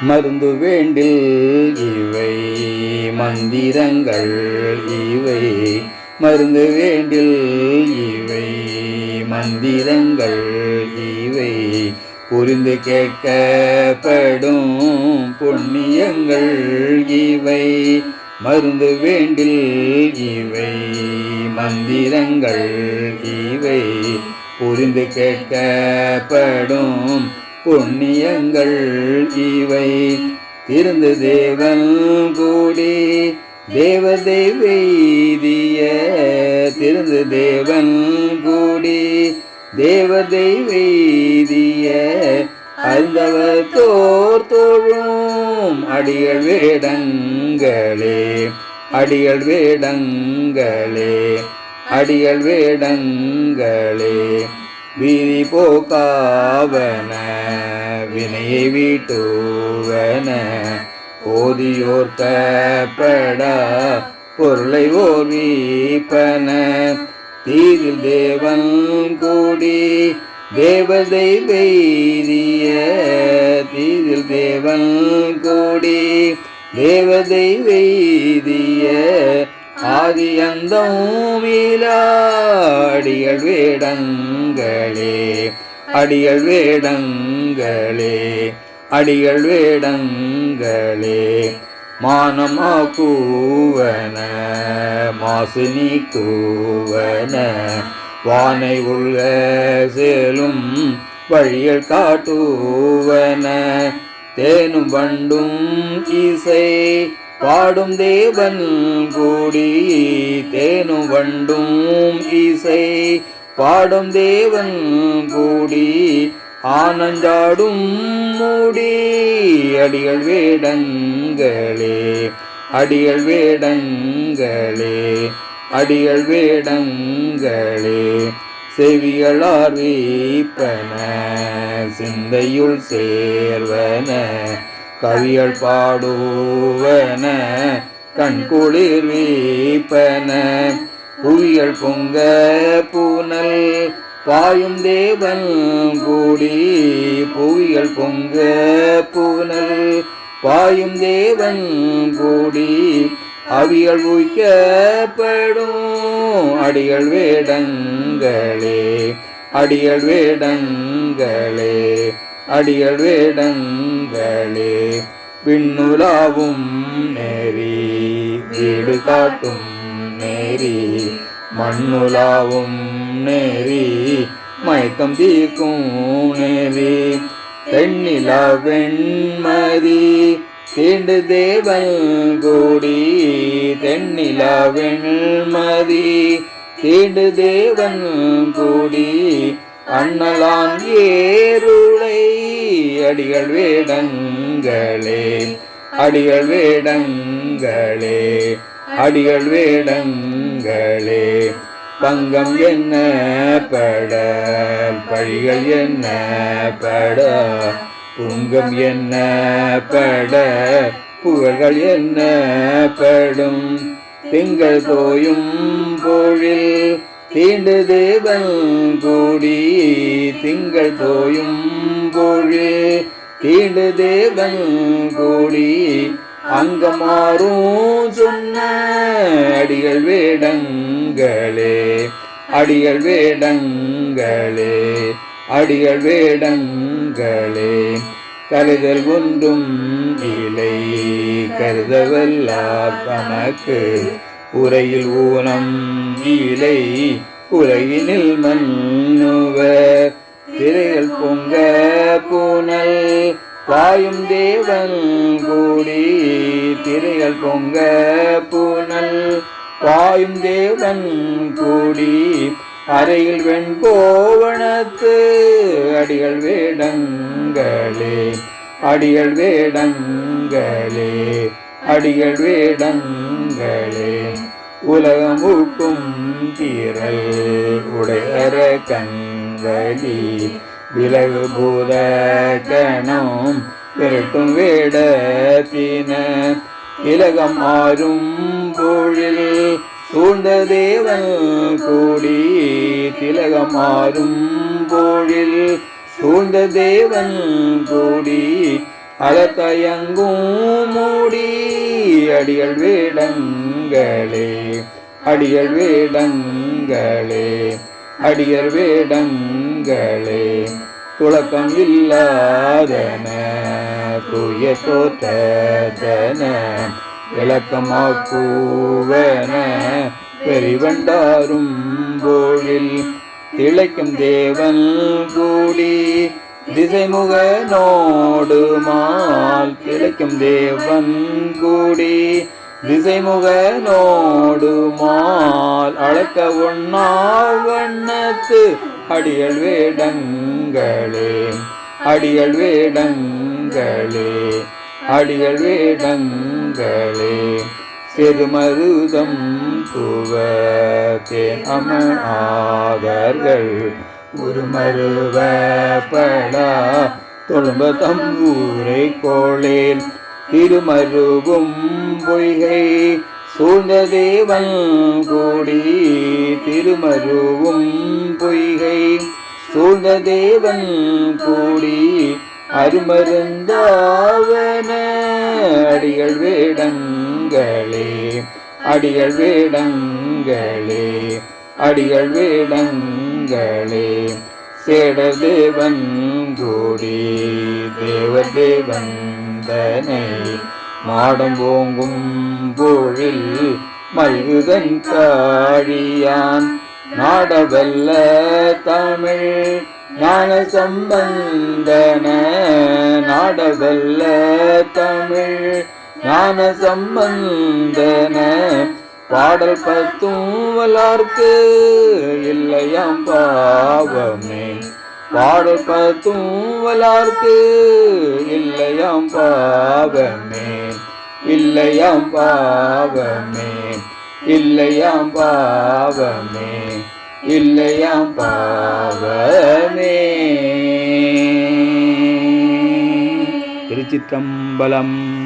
மருந்து வேண்டில் இவை மந்திரங்கள் இவை. மருந்து வேண்டில் இவை மந்திரங்கள் இவை. புரிந்து கேட்கப்படும் புண்ணியங்கள் இவை. மருந்து வேண்டில் இவை மந்திரங்கள் இவை. புரிந்து கேட்கப்படும் புண்ணியங்கள் இவை. திருந்து தேவன் கூடி தேவதை வெய்திய திருந்து தேவன் கூடி தேவதை வெய்திய அந்தவர் தோர் தோழும் அடிகள் வேடங்களே அடிகள் வேடங்களே அடிகள் வேடங்களே. வீதி போக்காவன வினையை வீட்டுவன ஓதியோர் கப்படா பொருளை ஓர்வீப்பன. தீரில் தேவன் கூடி தேவதை வெய்திய தீரில் தேவன் கூடி தேவதை வெய்திய ஆதியந்தம் அடிகள் வேடங்களே அடிகள் வேடங்களே அடிகள் வேடங்களே. மானமா கூவன மாசினி கூவன வானை உள்ள சேலும் வழிகள் காட்டுவன தேனும் வண்டும் இசை பாடும் தேவன் கூடி தேனும் வண்டும் இசை. பாடும் தேவன் கூடி ஆனந்தாடும் மூடி. அடிகள் வேடங்களே அடிகள் வேடங்களே அடிகள் வேடங்களே. செவிகளார் வீப்பன சிந்தையுள் சேர்வன கவியல் பாடுவன கண்குளிர் வீப்பன. புவியல் பொங்க பூனல் பாயும் தேவன் கூடி. புவியல் பொங்க பூனல் பாயும் தேவன் கூடி. அவியல் உய்க்கப்படும் அடிகள் வேடங்களே அடிகள் வேடங்களே. அடிகள் வேடங்களே பின்னுலாவும் நெறி வீடு காட்டும் நெறி மண்ணுலாவும் நெறி மயக்கம் தீர்க்கும் நெறி தென்னிலா வெண்மதி தீண்டு தேவன் கூடி தென்னிலா வெண்மதி தீண்டு தேவன் கூடி அண்ணலான் ஏறு அடிகள் வேடங்களே அடிகள் வேடங்களே அடிகள் வேடங்களே. பங்கம் என்ன பட பழிகள் என்ன பட புங்கம் என்ன பட புகழ்கள் என்ன படும். திங்கள் தோயும் பொழில் தீண்டு தேவன் கூடி திங்கள் தோயும் பொழு தீண்டு தேவன் கூடி அங்கமாறும் சொன்ன அடிகள் வேடங்களே. அடிகள் வேடங்களே அடிகள் வேடங்களே. கருதல் ஒன்றும் இலை கருதவல்லா தனக்கு உரையில் ஊனம் நீலை உலகினில் மன்னுவர் திரைகள் பொங்க பூனல் பாயும் தேவன் கூடி. திரைகள் பொங்க பூனல் பாயும் தேவன் கூடி. அறையில் வெண்போவனத்து அடிகள் வேடங்களே. அடிகள் வேடங்களே. அடிகள் வேடங்களே கண்களே உலகம் ஊக்கும் தீரல் உடையற கண்வலி விலகு பூத கணம் விரட்டும் வேடத்தின இலகம் ஆறும் பொழில் சூழ்ந்த தேவன் கூடி. திலகம் ஆறும் பொழில் சூழ்ந்த தேவன் கூடி. அளத்தயங்கும் மூடி அடிகள் வேடங்களே அடிகள் வேடங்களே அடிகள் வேடங்களே. துளக்கம் இல்லாதன தூய தோற்றதன விளக்கமாக்குவன பெரிவண்டாரும் போழில் திளைக்கும் தேவன் கூடி திசைமுக நோடுமால் கிடைக்கும் தேவன் கூடி. திசைமுக நோடுமால் அளக்க உண்ணா வண்ணத்து அடியல் வேடங்களே. அடியல் வேடங்களே அடியல் வேடங்களே. செருமருதம் துவ அமன் அமனாதர்கள் உருமருவப்படா தொழும்ப தம்பூரை கோளேன் திருமருவும் பொய்கை. சூழ்ந்த தேவன் கூடி திருமருவும் பொய்கை. சூழ்ந்த தேவன் கூடி அருமருந்தாவன. அடிகள் வேடங்களே அடிகள் வேடங்களே அடிகள் வேடங்களே திங்களே தேவன் கோடி தேவதேவந்தனை மாடம் ஓங்கும் பொழில் மல்குதன் காழியான் நாடவல்ல தமிழ் ஞான சம்பந்தன நாடவல்ல தமிழ் ஞான சம்பந்தன பாடல் பத்தும் வலார்க்கு இல்லையாம் பாவமே. பாடல் பத்தும் வலார்க்கு இல்லையாம் பாவமே. இல்லையாம் பாவமே. இல்லையாம் பாவமே. இல்லையாம் பாவமே. திருச்சிற்றம்பலம்